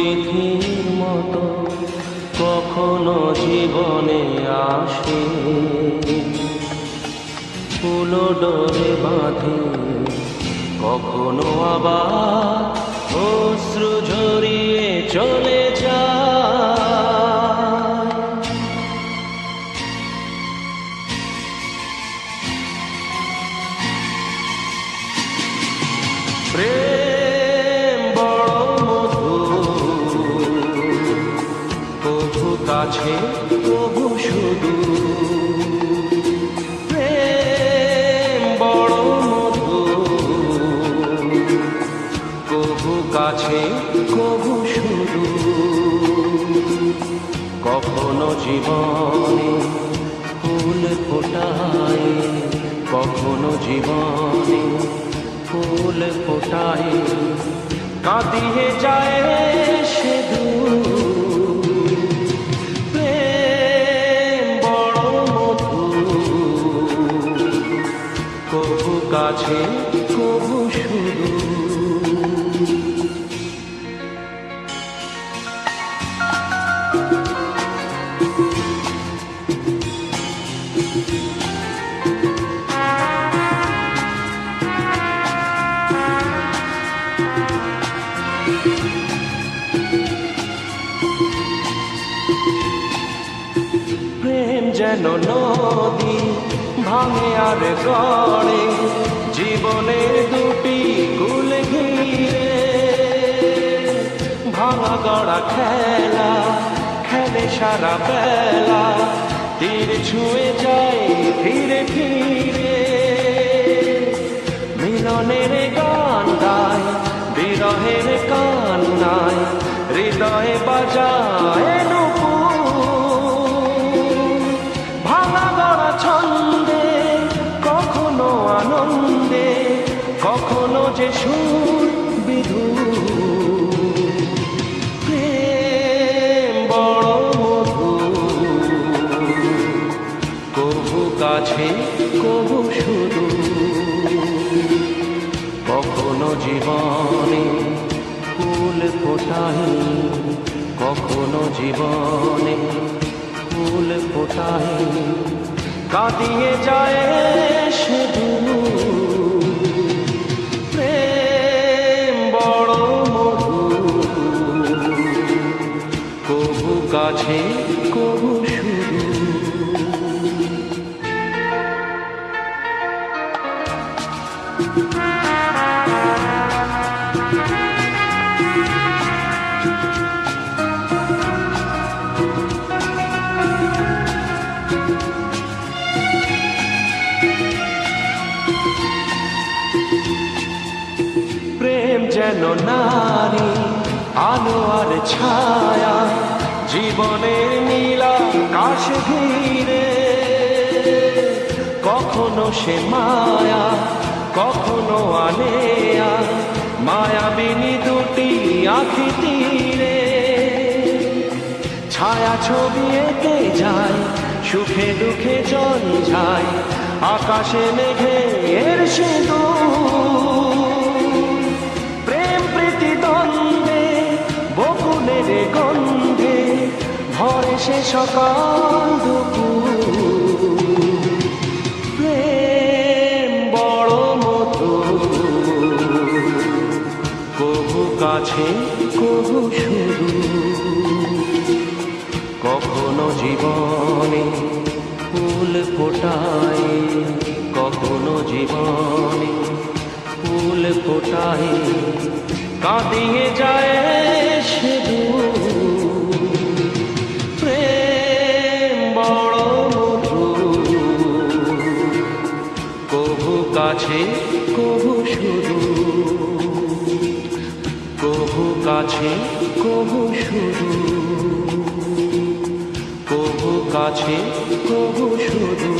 অতিথির মতো কখনো জীবনে আসে। ফুলো ডরে বাঁধে কখনো আবার অশ্রু ঝরিয়ে চলে যায়। কাছে প্রভু শুধু। প্রেম বড় মধু প্রভু কাছে প্রভু শুধু। কখনো জীবনে ফুল ফোটায়, কখনো জীবনে ফুল ফোটায়। কাঁদিয়ে যায় সে প্রেম কাছে কবু প্রেম যেন নদী ভাঙে আর গড়ে ভাঙা খেলা, খেলে সারা বেলা, তীর ছুঁয়ে যায় ধীরে ধীরে। মিলনের গান গায়, বিরহের কান্নায় হৃদয়ে বাজায় ভাঙা ছন্দে, কখনো আনন্দে, কখনো যে সুর জীবনে ফুল ফোটাই কখনো জীবনে ফুল ফোটাই। কাঁদিয়ে যায় শুধু যেন নারী, আলো আর ছায়া, জীবনের নীলা কাশ ঘিরে। কখনো সে মায়া, কখনো আনেয়া মায়াবিনী দুটি আখি তীরে। ছায়া ছবি এঁকে যায়, সুখে দুঃখে জল যায় আকাশে মেঘে এর সিঁদুর। বকুলের গন্ধে ভরে সে সকাল প্রেম বড় মতো কবু কাছে, কবু শুধু কখনো জীবনে ফুল ফোটায়, কখনো জীবনে ফুল ফোটায়। কাঁদিয়ে যায় কাছে কবু শুরু কহু কাছে কবু শুরু কহু কাছে কবু শুধু।